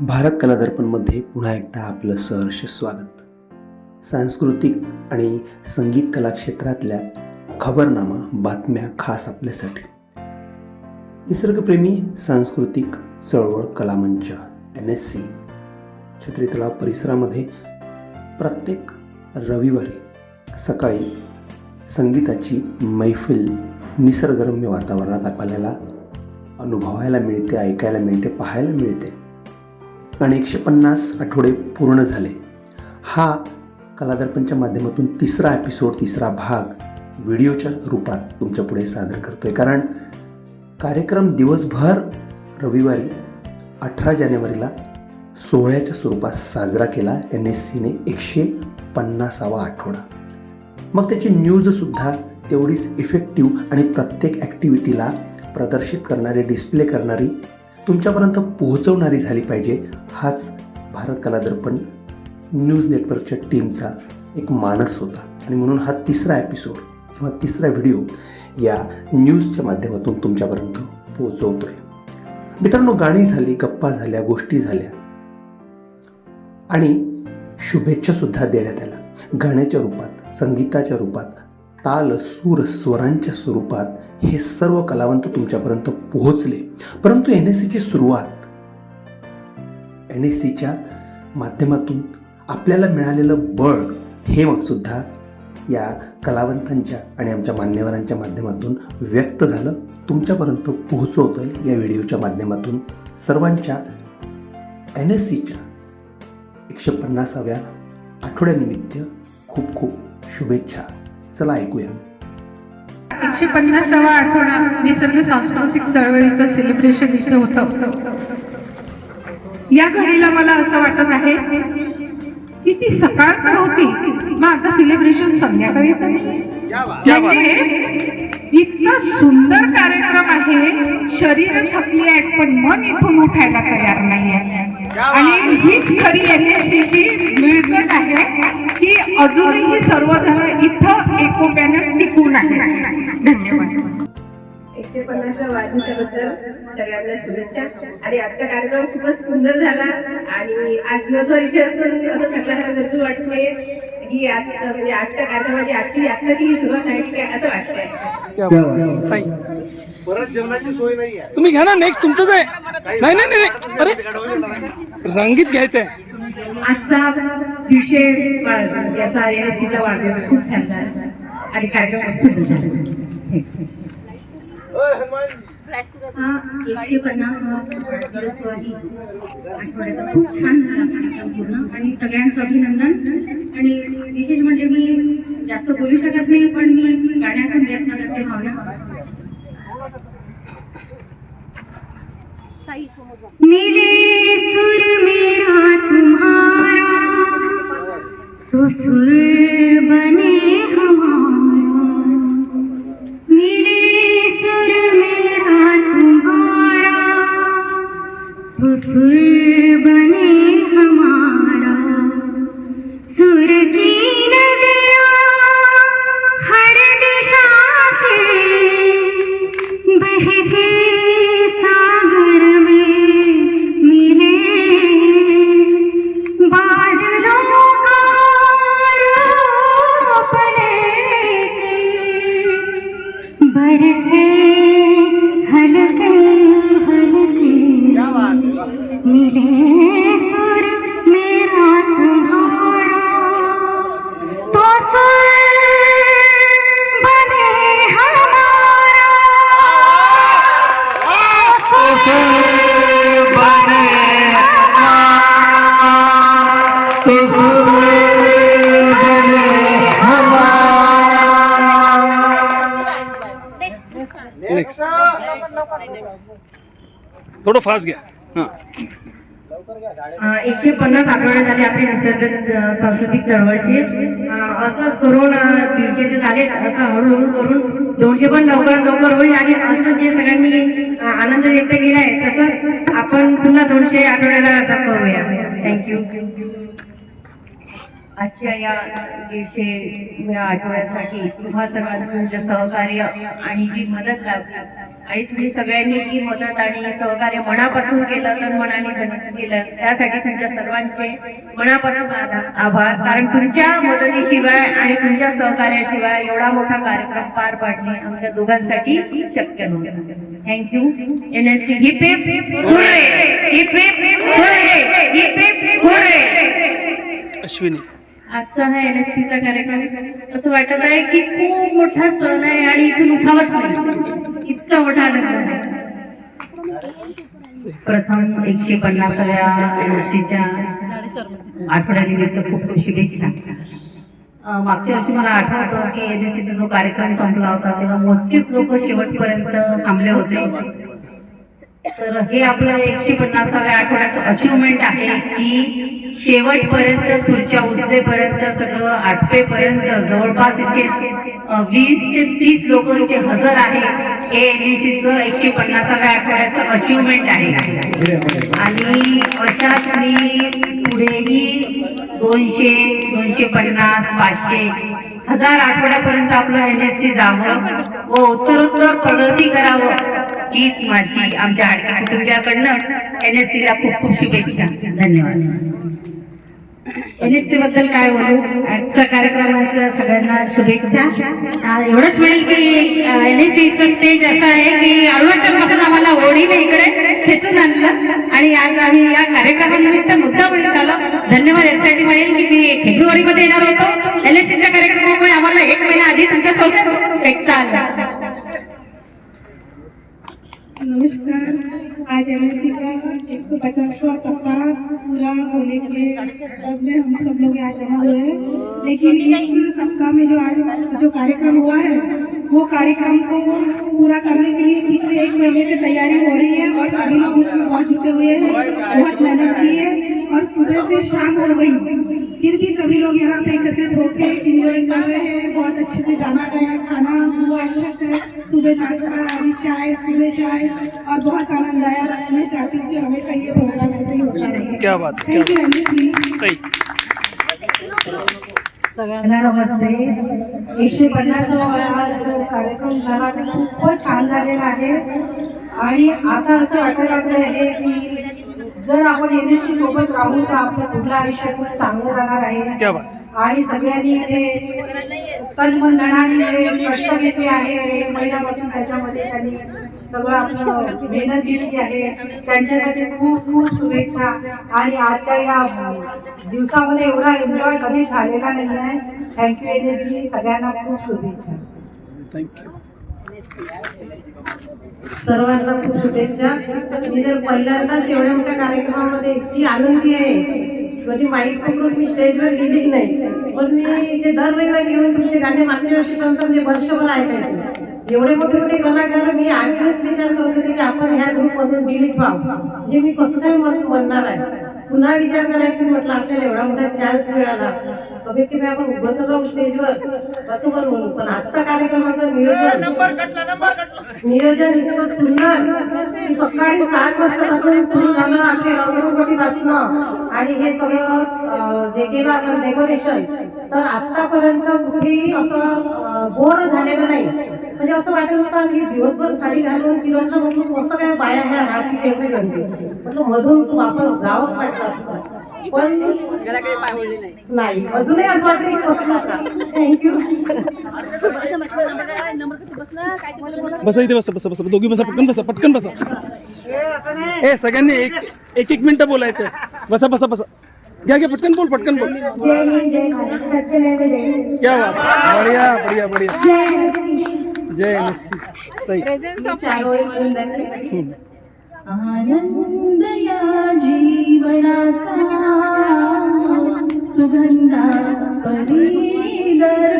भारत कला दर्पणमध्ये पुन्हा एकदा आपलं सहर्ष स्वागत. सांस्कृतिक आणि संगीत कला क्षेत्रातल्या खबरनामा बातम्या खास आपल्यासाठी. निसर्गप्रेमी सांस्कृतिक चळवळ कलामंच एन एस सी. छत्री तलाव परिसरामध्ये प्रत्येक रविवारी सकाळी संगीताची मैफिल निसर्गरम्य वातावरणात आपल्याला अनुभवायला मिळते ऐकायला मिळते पाहायला मिळते. आणि एकशे पन्नास आठवडे पूर्ण झाले. हा कलादर्पणच्या माध्यमातून तिसरा एपिसोड तिसरा भाग व्हिडिओच्या रूपात तुमच्यापुढे करतो आहे कारण कार्यक्रम दिवसभर रविवारी अठरा जानेवारीला सोहळ्याच्या स्वरूपात साजरा केला एन एस सीने एकशे पन्नासावा आठवडा. मग त्याची न्यूजसुद्धा तेवढीच इफेक्टिव्ह आणि प्रत्येक ॲक्टिव्हिटीला प्रदर्शित करणारी डिस्प्ले करणारी तुमच्यापर्यंत पोहोचवणारी झाली पाहिजे हाच भारत कला दर्पण न्यूज नेटवर्कच्या टीमचा एक मानस होता. आणि म्हणून हा तिसरा एपिसोड किंवा तिसरा व्हिडिओ या न्यूजच्या माध्यमातून तुमच्यापर्यंत पोहोचवतोय. मित्रांनो गाणी झाली गप्पा झाल्या गोष्टी झाल्या. आणि शुभेच्छासुद्धा देण्यात आल्या. गाण्याच्या रूपात संगीताच्या रूपात ताल सूर स्वरांच्या स्वरूपात हे सर्व कलावंत तुमच्यापर्यंत पोहोचले. परंतु एन एस सीची सुरुवात एन एस सीच्या माध्यमातून आपल्याला मिळालेलं बळ हे मग सुद्धा या कलावंतांच्या आणि आमच्या मान्यवरांच्या माध्यमातून व्यक्त झालं. तुमच्यापर्यंत पोहोचवतोय या व्हिडिओच्या माध्यमातून सर्वांच्या एन एस सीच्या एकशे पन्नासाव्या आठवड्यानिमित्त खूप खूप शुभेच्छा. चला ऐकूया. एकशे पन्नासावा आठवडा निसर्ग सांस्कृतिक चळवळीचं सेलिब्रेशन इथे होतं. या घडीला मला असं वाटत आहे की ती सकाळ तर होती मग आता सेलिब्रेशन संध्याकाळी म्हणजे इतका सुंदर कार्यक्रम आहे शरीर थकली आहेत पण मन इथून उठायला तयार नाहीये. आणि हीच खरी एन एस मिळकत आहे की अजूनही सर्वजण इथं एकोप्यानं टिकून आहे धन्यवाद. एकशे पन्नासच्या वाढदिवसाबद्दल सगळ्यांना शुभेच्छा. आणि आजचा कार्यक्रम खूपच सुंदर झाला आणि आज दिवसभर इथे असून असं थकल्यासारखं वाटत नाही की आज म्हणजे आजच्या कार्यक्रमाची आजची यात्राची ही सुरुवात आहे की काय असं वाटतंय? ताई. परत जेवणाची सोय नाही आहे. तुम्ही घ्या ना नेक्स्ट तुमचंच आहे. नाही नाही नाही. अरे रंगीत घ्यायचंय. आजचा दीडशे याचा एनएससीचा वाढदिवस खूप छान झाला. आणि कार्यक्रम खूप सुंदर झाला. ओय, हनुमान हा एकशे पन्नास आठवड्याचा खूप छान झाला कार्यक्रम पूर्ण. आणि सगळ्यांचं अभिनंदन. आणि विशेष म्हणजे मी जास्त बोलू शकत नाही पण मी गाण्यातून प्रयत्न करते भावना. मिले सुर मेरा तुम्हारा तो सुर बने मिले सुर मेरा तुम्हारा। तो सुर बने हमारा। तो सुर बने नेक्स्ट थोडं फास्ट हाँ एकशे पन्नास आठवडे झाले आपले निसर्ग सांस्कृतिक चळवळचे. असंच करून दीडशे ते झाले. असं हळूहळू करून दोनशे पण लवकर लवकर होईल आणि असं जे सगळ्यांनी आनंद व्यक्त केलाय तसंच आपण पुन्हा दोनशे आठवड्याला असं करूया थँक्यू आजच्या या दीडशे आठवड्यासाठी तुम्हा सर्वांचं जे सहकार्य आणि जी मदत लागली आणि तुम्ही सगळ्यांनी जी मदत आणि सहकार्य मनापासून केलं तर मनाने केलं. त्यासाठी तुमच्या सर्वांचे मनापासून आभार. कारण तुमच्या मदतीशिवाय आणि तुमच्या सहकार्याशिवाय एवढा मोठा कार्यक्रम पार पाडणे आमच्या दोघांसाठी शक्य नव्हतं. Thank you N S C hip hip hip hip hip Ashwini. आजचा हा एन एस सीचा कार्यक्रम असं वाटत आहे की खूप मोठा सण आहे आणि इथून उठावाच नाही. इतका मोठा आनंद आहे. प्रथम एकशे पन्नासाव्या एन एस सीच्या आठवड्यानिमित्त खूप खूप शुभेच्छा. मागच्या वर्षी मला आठवतं की एन एस सीचा जो कार्यक्रम संपला होता तेव्हा मोजकेच लोक शेवटपर्यंत थांबले होते. तर हे आपलं एकशे पन्नासाव्या आठवड्याचं अचिव्हमेंट आहे की शेवटपर्यंत पुढच्या उचलेपर्यंत सगळं आठवेपर्यंत जवळपास इथे वीस ते तीस लोक इथे हजर आहे हे एनएसीचं एकशे पन्नासाव्या आठवड्याचं अचिव्हमेंट आहे. आणि अशाच मी पुढेही दोनशे दोनशे पन्नास पाचशे हजार आठवड्यापर्यंत आपलं एन एस सी जावं व उत्तरोत्तर प्रगती करावं हीच माझी आमच्या आडके कुटुंबियाकडनं एन एस ला खूप खूप शुभेच्छा. धन्यवाद. एन एस सी बद्दल काय बोलू? आजच्या कार्यक्रमाच्या सगळ्यांना शुभेच्छा. एवढंच म्हणेल की एन एस सीचं स्टेज असं आहे की अरुणाचलपासून आम्हाला ओढीने इकडे खेचून आणलं आणि आज आम्ही या कार्यक्रमानिमित्त मुद्दा म्हणत आलो धन्यवाद. यासाठी म्हणेल की मी फेब्रुवारी मध्ये येणार होतो. एन एस सी नमस्कार आज एम का एक सौ पचासवा सप्ताह पूरा होने के तब में हम सब लोग यहाँ जमा हुए हैं। लेकिन इस सप्ताह में जो आज जो कार्यक्रम हुआ है, वो कार्यक्रम को पूरा करने के लिए पिछले एक महीने से तैयारी हो रही है और सभी लोग उसमें बहुत जुटे हुए हैं। बहुत मेहनत की है और सुबह से शाम हो गई। फिर भी सभी लोग यहाँ पे एकत्रित होकर एंजॉय कर रहे हैं। बहुत अच्छे से गाना गाया खाना हुआ अच्छे से। सुबह नाश्ता अभी चाय सुबह चाय। और बहुत आनंद आया। मैं चाहती हूँ कि हमेशा ये प्रोग्राम ऐसे ही होता रहे। क्या बात है, थैंक यू सगळ्यांना नमस्ते। एकशे पन्नासावा जो कार्यक्रम झाला खूपच छान झालेला आहे. आणि आता असं वाटायला लागलं आहे की जर आपण एनएससी सोबत राहू तर आपलं पुढलं आयुष्य खूप चांगलं जाणार आहे. आणि सगळ्यांनी इथे तन मन धनाने जे कष्ट घेतले आहे. एक महिन्यापासून त्याच्यामध्ये त्यांनी सगळं आपलं मेहनत घेतली आहे. त्यांच्यासाठी खूप खूप शुभेच्छा. आणि आजच्या या दिवसामध्ये एवढा एन्जॉय कधी झालेला नाही आहे थँक्यू एनर्जी सगळ्यांना खूप शुभेच्छा. थँक्यू सर्वांना खूप शुभेच्छा. मी जर पहिल्यांदाच एवढ्या मोठ्या कार्यक्रमामध्ये इतकी आनंदी आहे. कधी माईक पकडून मी स्टेजवर गेली नाही. पण मी ते दर वेळेला घेऊन तुमचे गाणे मागच्या वर्षीपर्यंत म्हणजे वर्षभर ऐकायचे. एवढे मोठे मोठे कलाकार मी आठ विचार करत होते की आपण ह्या ग्रुपमधून डिलीट व्हावं. म्हणजे मी कसं काय म्हणून म्हणणार आहे? पुन्हा विचार करायचं म्हटलं आपल्याला एवढा मोठा चान्स मिळाला. कमी आपण उभं तर राहू स्टेजवर. असं पण म्हणू पण आजचा कार्यक्रमाचं नियोजन नियोजन इतकं सुंदर. की सकाळी सात वाजतापासून सुरू झालं अखेर अगरबत्ती वाचणं आणि हे सगळं जे केलं आपण डेकोरेशन तर आतापर्यंत कुठेही असं बोर झालेलं नाही. म्हणजे असं वाटत होतं की दिवसभर साडी घालून किरणला म्हटलं कसं काय बाया ह्या घंटे म्हटलं मधून तू वापस जावंच लागतं पण नाही. अजूनही असं वाटतं की थँक्यू बसा इथे बसा बसा बसा. दोघी बसा पटकन बसा पटकन बसा. ए सगळ्यांनी एक एक एक मिनिटं बोलायचं बसा बसा बसा. घ्या घ्या पटकन बोल पटकन बोल. क्या बात. बढ़िया बढ़िया बढ़िया. जय एन एस सी ताई. हम्म. आनंद परी दरवळा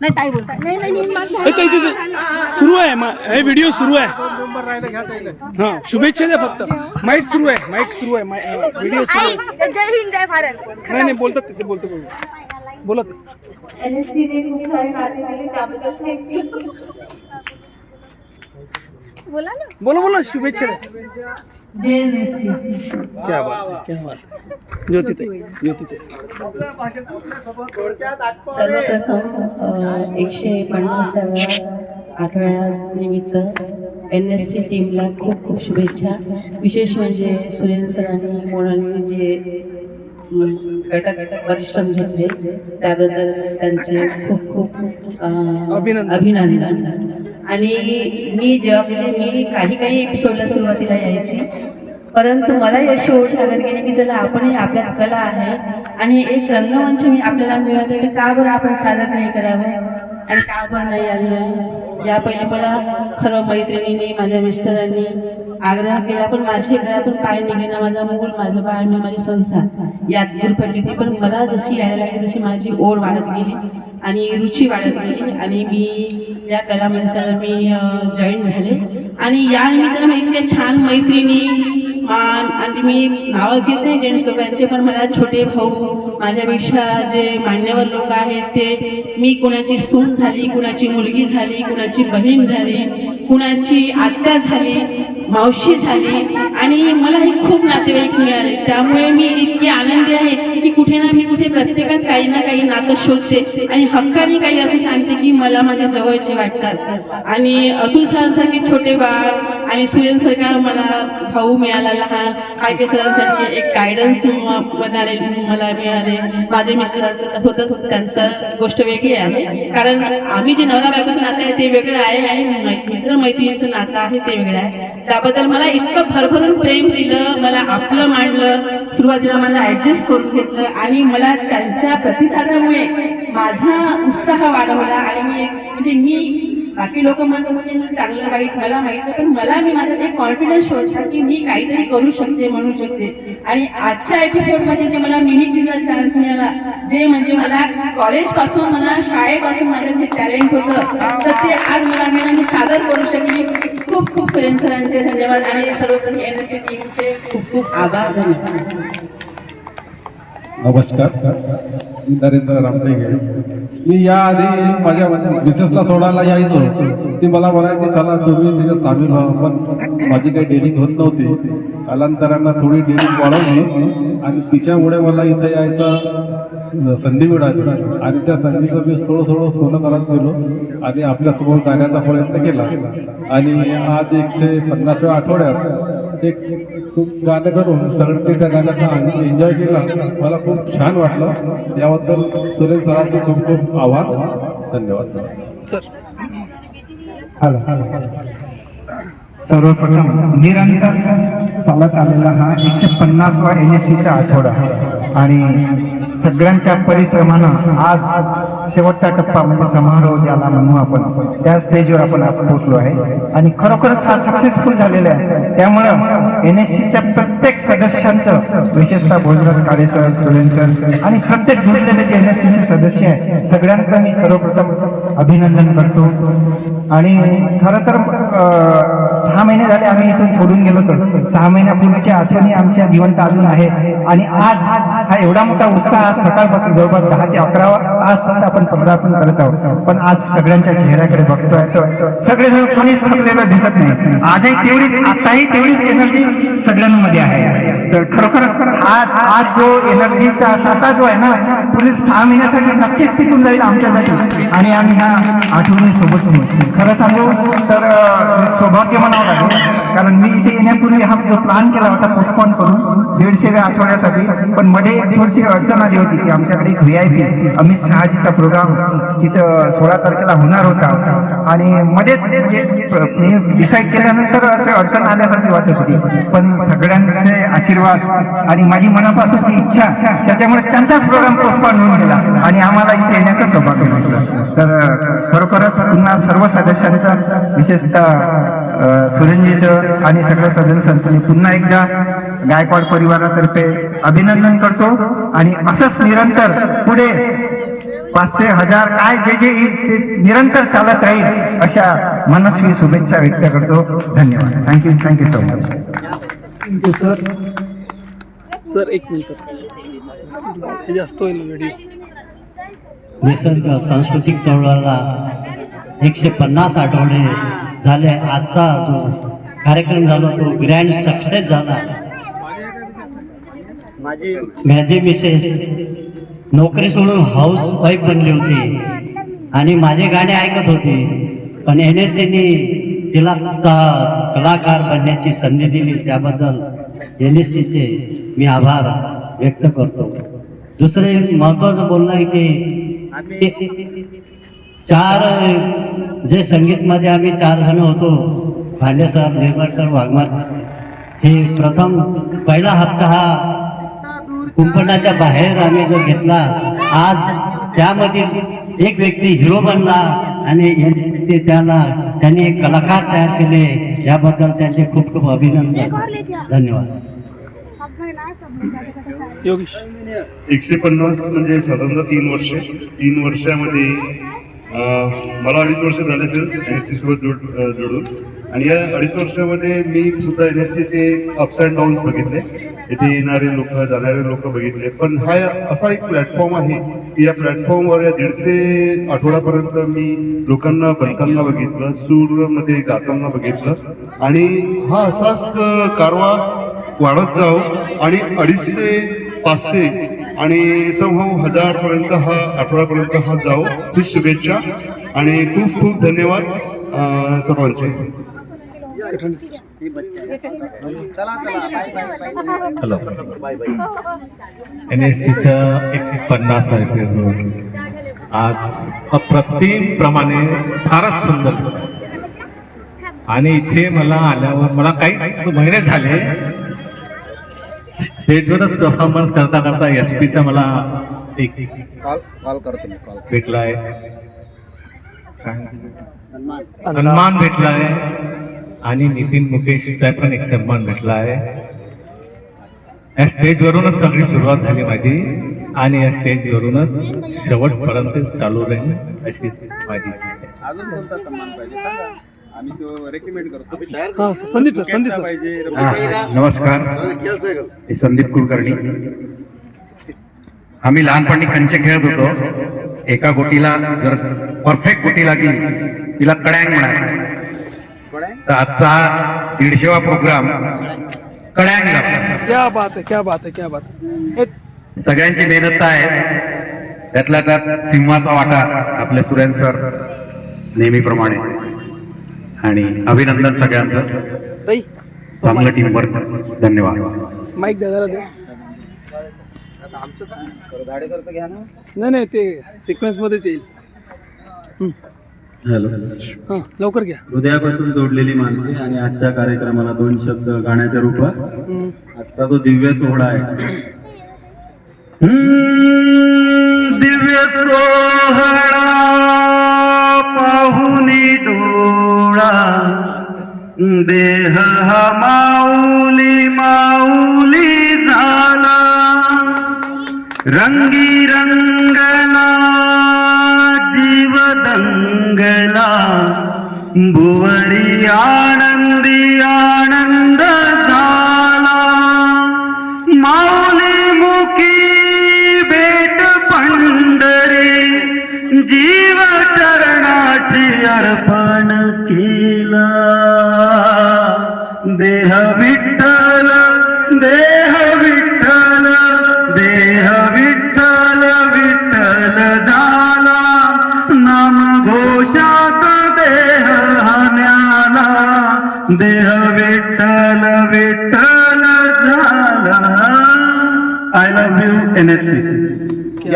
नाही ताई बोलता सुरू आहे हे व्हिडिओ सुरू आहे. हा शुभेच्छा द्या फक्त. माईट सुरू आहे माईट सुरू आहे व्हिडिओ सुरू आहे. जय नाही नाही बोलतात तिथे बोलतो बोलत. खूप सारे थँक्यू बोला ना. बोला बोला शुभेच्छा द्या. जय एन एस सी क्या बात क्या बात ज्योती ताई ज्योती ताई. सर्वप्रथम एकशे पन्नासाव्या आठवड्यानिमित्त एन एस सी टीमला खूप खूप शुभेच्छा. विशेष म्हणजे सुरेंद्र सरांनी मोनाली जे घटक परिश्रम घेतले त्याबद्दल त्यांचे खूप खूप अभिनंदन. आणि मी जेव्हा म्हणजे मी काही काही एपिसोडला सुरुवातीला यायची. परंतु मला यश होऊन लागत गेली की चला आपणही आपल्यात कला आहे आणि एक रंगमंच मी आपल्याला मिळत आहे तर का बरं आपण सादर नाही करावं? आणि का बरं नाही आलं? या पहिले मला सर्व मैत्रिणींनी माझ्या मिस्टरांनी आग्रह केला पण माझ्या घरातून पाय निघेना माझा मूल माझं बाळ मी माझी संसार. यात गुरपडली ती पण मला जशी यायला लागली तशी माझी ओढ वाढत गेली आणि रुची वाढत गेली आणि मी या कला मंचाला मी जॉईन झाले. आणि या निमित्तानं मी इतक्या छान मैत्रिणी आणि मी नावं घेते जेंट्स लोकांचे पण मला छोटे भाऊ माझ्यापेक्षा जे मान्यवर लोक आहेत ते मी कुणाची सून झाली कुणाची मुलगी झाली कुणाची बहीण झाली कुणाची आत्या झाली मावशी झाली आणि मलाही खूप नातेवाईक मिळाले. त्यामुळे मी इतकी आनंदी आहे की कुठे ना मी कुठे प्रत्येकात काही ना काही नातं शोधते आणि हक्काने काही असं सांगते की मला माझ्या जवळचे वाटतात. आणि अतुल सरांसारखे छोटे बाळ आणि सुरेन सरकार मला भाऊ मिळाला लहान हायके सरांसाठी एक गायडन्स बनाले मला मिळाले. माझे मिस्टरांचं तर होतंच त्यांचं गोष्ट वेगळी आहे. कारण आम्ही जे नवरा बायकोचं नातं आहे ते वेगळं आहे आणि मित्र मैत्रिणीचं नातं आहे ते वेगळं आहे. त्याबद्दल मला इतकं भरभरून प्रेम दिलं मला आपलं मांडलं सुरुवातीला मला ऍडजस्ट करून घेतलं आणि मला त्यांच्या प्रतिसादामुळे माझा उत्साह वाढवला आणि मी म्हणजे मी बाकी लोक म्हणत असतील चांगलं वाईट मला माहीत नाही पण मला मी माझ्यात एक कॉन्फिडन्स शोधला की मी काहीतरी करू शकते म्हणू शकते. आणि आजच्या एपिसोडमध्ये जे मला मिमिक्रीचा चान्स मिळाला जे म्हणजे मला कॉलेजपासून मला शाळेपासून माझं ते टॅलेंट होतं तर ते आज मला मिळालं मी सादर करू शकले. खूप खूप सुरेन सरांचे धन्यवाद. आणि सर्वजण एन एस सी टीमचे खूप खूप आभार. धन्यवाद. नमस्कार. मी नरेंद्र रामटेगे. मी याआधी माझ्या मिसेसला सोडायला यायचो. ती मला म्हणायची चला तुम्ही तिथे सामील व्हा. पण माझी काही डेरिंग होत नव्हती. कालांतरानं थोडी डेरिंग वाढवली आणि तिच्यामुळे मला इथं यायचा संधी मिळाली. आणि त्या संधीचं मी थोडं थोडं सोनं करत गेलो आणि आपल्यासमोर जाण्याचा प्रयत्न केला. आणि आज एकशे पन्नासव्या आठवड्यात एक गाणं करून सगळ्यांनी त्या गाण्याचा एन्जॉय केला. मला खूप छान वाटलं. याबद्दल सुरेश सरांचे खूप खूप आभार. धन्यवाद. सर. सर्वप्रथम निरंतर चालत आलेला हा एकशे पन्नासवा एन एस सीचा आठवडा. आणि सगळ्यांच्या परिश्रमानं आज शेवटचा टप्पा म्हणजे समारोह ज्याला म्हणू आपण त्या स्टेजवर आपण पोहोचलो आहे. आणि खरोखरच हा सक्सेसफुल झालेला आहे. त्यामुळं एन एस सीच्या प्रत्येक सदस्यांचं विशेषतः भोजराज काळे सर सुरेन सर आणि प्रत्येक जुळलेले जे एन एस सीचे सदस्य आहे सगळ्यांचं मी सर्वप्रथम अभिनंदन करतो. आणि खरं तर सहा महिने झाले आम्ही इथून सोडून गेलो तर सहा महिन्यापूर्वीच्या आठवणी आमच्या जिवंत अजून आहेत. आणि आज हा एवढा मोठा उत्साह आज सकाळपासून जवळपास दहा ते अकरा तास सतत आपण पदार्पण करत आहोत. पण आज सगळ्यांच्या चेहऱ्याकडे बघतोय. सगळेजण कोणीच थकलेलं दिसत नाही. आजही तेवढीच आताही तेवढीच एनर्जी सगळ्यांमध्ये आहे. तर खरोखरच आज आज जो एनर्जीचा साठा जो आहे ना पुढील सहा महिन्यासाठी नक्कीच टिकून जाईल आमच्यासाठी. आणि आम्ही ह्या आठवणी सोबत खरं सांगू तर सौभाग्य म्हणावं लागेल कारण मी इथे येण्यापूर्वी हा जो प्लॅन केला होता पोस्टपॉन करून दीडशेव्या आठवड्यासाठी. पण मध्ये एक थोडीशी अडचण आली होती की आमच्याकडे एक व्ही आय पी अमित शहाजीचा प्रोग्राम तिथं सोळा तारखेला होणार होता. आणि मध्येच म्हणजे मी डिसाईड केल्यानंतर असं अडचण आल्यासारखी वाटत होती. पण सगळ्यांचे आशीर्वाद आणि माझी मनापासूनची इच्छा त्याच्यामुळे त्यांचाच प्रोग्राम पोस्टपॉन होऊन गेला आणि आम्हाला इथे येण्याचं सौभाग्य भेटलं तर खरोखरच पुन्हा सर्व सदस्यांचा विशेषतः सुरंजीचं आणि सगळ्या सदस्यांचं पुन्हा एकदा गायकवाड परिवारातर्फे अभिनंदन करतो आणि असंच निरंतर पुढे पाचशे हजार काय जे जे येईल ते निरंतर चालत राहील अशा मनस्वी शुभेच्छा व्यक्त करतो. धन्यवाद. Thank you thank you so much thank you sir sir एक मिनिट जास्त होईल व्हिडिओ निसर्ग सांस्कृतिक चळवळाला एकशे पन्नास आठवडे झाले. आजचा जो कार्यक्रम झाला तो ग्रँड सक्सेस झाला. माझी मिसेस नोकरी सोडून हाऊस वाईफ बनली होती. आणि माझे गाणे ऐकत होती. पण एन एस सीने तिला कलाकार बनण्याची संधी दिली. त्याबद्दल एन एस सीचे मी आभार व्यक्त करतो. दुसरे महत्वाचं बोलणं आहे की आम्ही चार जे संगीतमध्ये आम्ही चार जण होतो भांडे सर निर्मळ सर वाघमार हे प्रथम पहिला हप्ता हा कुंपणाच्या बाहेर आम्ही जो घेतला आज त्यामधील एक व्यक्ती हिरो बनला आणि ते त्याला त्यांनी एक कलाकार तयार केले. याबद्दल त्यांचे खूप खूप अभिनंदन. धन्यवाद. योगेश. एकशे पन्नास म्हणजे साधारणतः तीन वर्ष. तीन वर्षामध्ये मला अडीच वर्ष झाले असेल एन एस सी सोबत जोड जोडून. आणि या अडीच वर्षामध्ये मी सुद्धा एन एस सीचे अप्स अँड डाऊन्स बघितले. इथे येणारे लोक जाणारे लोक बघितले. पण हा असा एक प्लॅटफॉर्म आहे की या प्लॅटफॉर्मवर या दीडशे आठवड्यापर्यंत मी लोकांना बनताना बघितलं सूरमध्ये गाताना बघितलं. आणि हा असाच कारवा वाढत जाओ आणि अडीचशे पाचशे आणि समभाव हजारपर्यंत हा आठवड्यापर्यंत हा जाओ ही शुभेच्छा आणि खूप खूप धन्यवाद सर्वांचे. हॅलो एन एस सीचं एकशे पन्नास आज अप्रतिम प्रमाणे फारच सुंदर आणि इथे मला आल्यावर मला काही महिने झाले स्टेजवरच परफॉर्मन्स करता करता एस पीचा मला एक कॉल कॉल करतो कॉल भेटलाय. सन्मान भेटलाय. आणि नितीन मुकेशचा पण एक सन्मान भेटला आहे. या स्टेजवरूनच सगळी सुरुवात झाली माझी आणि या स्टेजवरूनच शेवटपर्यंत चालू राहील अशी माझी इच्छा आहे. अजून कोणता सन्मान पाहिजे? सांगा. आम्ही तो रेकमेंड करतो. Sandeep sir Sandeep sir. नमस्कार. मी संदीप कुलकर्णी. आम्ही लहानपणी कंचे खेळत होतो. एका गोटीला जर परफेक्ट गोटी लागली तिला कड्यांग म्हणा तर आजचा दीडशेवा प्रोग्राम कड्यांग. क्या बात आहे क्या बात आहे क्या बात आहे हे सगळ्यांची मेहनत तर आहे. त्यातल्या त्यात सिंहाचा वाटा आपले सुरेन सर नेहमीप्रमाणे. आणि अभिनंदन सगळ्यांचं. ताई. चांगलं टीम वर्क धन्यवाद. माईक दादाला द्या धाडेकर घ्या ना. नाही नाही ते सिक्वेन्समध्येच येईल. हॅलो. हां लवकर घ्या. हृदयापासून जोडलेली माणसे आणि आजच्या कार्यक्रमाला दोन शब्द गाण्याच्या रूपात. आजचा जो दिव्य सोहळा आहे. दिव्य सोहळा पाहुनी डोळा. देह हा माऊली माऊली झाला. रंगी रंगला भुवरी आनंदी आनंद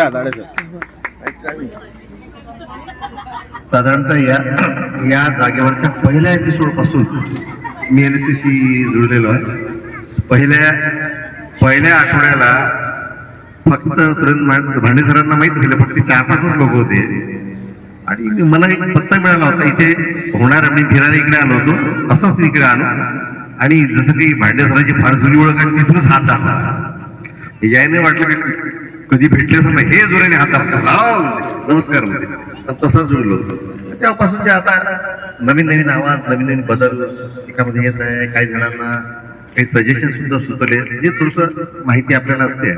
सी या धाडेकर साधारणतः या या जागेवरच्या पहिल्या एपिसोडपासून मी एन एस सी जुळलेलो आहे. पहिल्या पहिल्या आठवड्याला फक्त सुरेंद्र भांडे सरांना माहीत झालं फक्त चार पाचच लोक होते. आणि मला एक पत्ता मिळाला होता इथे होणार मी फिरायला इकडे आलो होतो असंच इकडे आलो. आणि जसं की भांडे सरांची फार जुनी ओळख आणि तिथूनच हात दाखला यायने वाटलं की कधी भेटले असं नाही. हे जोराने हात नमस्कार म्हणते. पण तसंच जुळलो होतो तेव्हापासून जे आता नवीन नवीन आवाज नवीन नवीन बदल एकामध्ये येत आहे. काही जणांना काही सजेशन सुद्धा सुचवले. म्हणजे जे थोडस माहिती आपल्याला असते.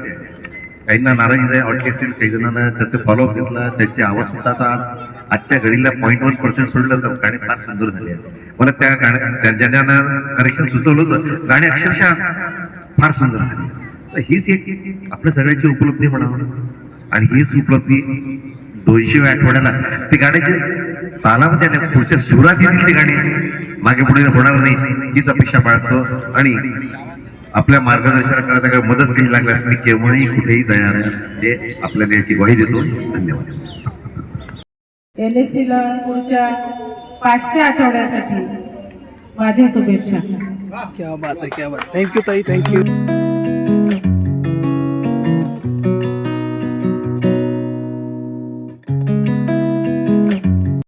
काहींना नाराजी जाय वाटली असेल काही जणांना त्याचे फॉलोअप घेतला त्यांचे आवाज सुद्धा आता आज आजच्या घडीला पॉईंट वन पर्सेंट सोडलं तर गाणे फार सुंदर झाले आहेत. मला त्या गाण्या ज्यांना करेक्शन सुचवलं होतं गाणे अक्षरशः फार सुंदर झाले तर हीच एक आपल्या सगळ्यांची उपलब्धी म्हणावं. आणि हीच उपलब्धी दोनशेव्या आठवड्याला ते गाण्याचे तालामध्ये आले पुढच्या सुरात येतील ते गाणे मागे पुढे होणार नाही हीच अपेक्षा बाळगतो. आणि आपल्या मार्गदर्शनाला काही मदत काही लागल्यास मी केव्हाही कुठेही तयार आहे हे आपल्याला याची ग्वाही देतो. धन्यवाद. एन एस ला पुढच्या पाचशे आठवड्यासाठी माझ्या शुभेच्छा. क्या बात आहे क्या बात थँक्यू ताई थँक्यू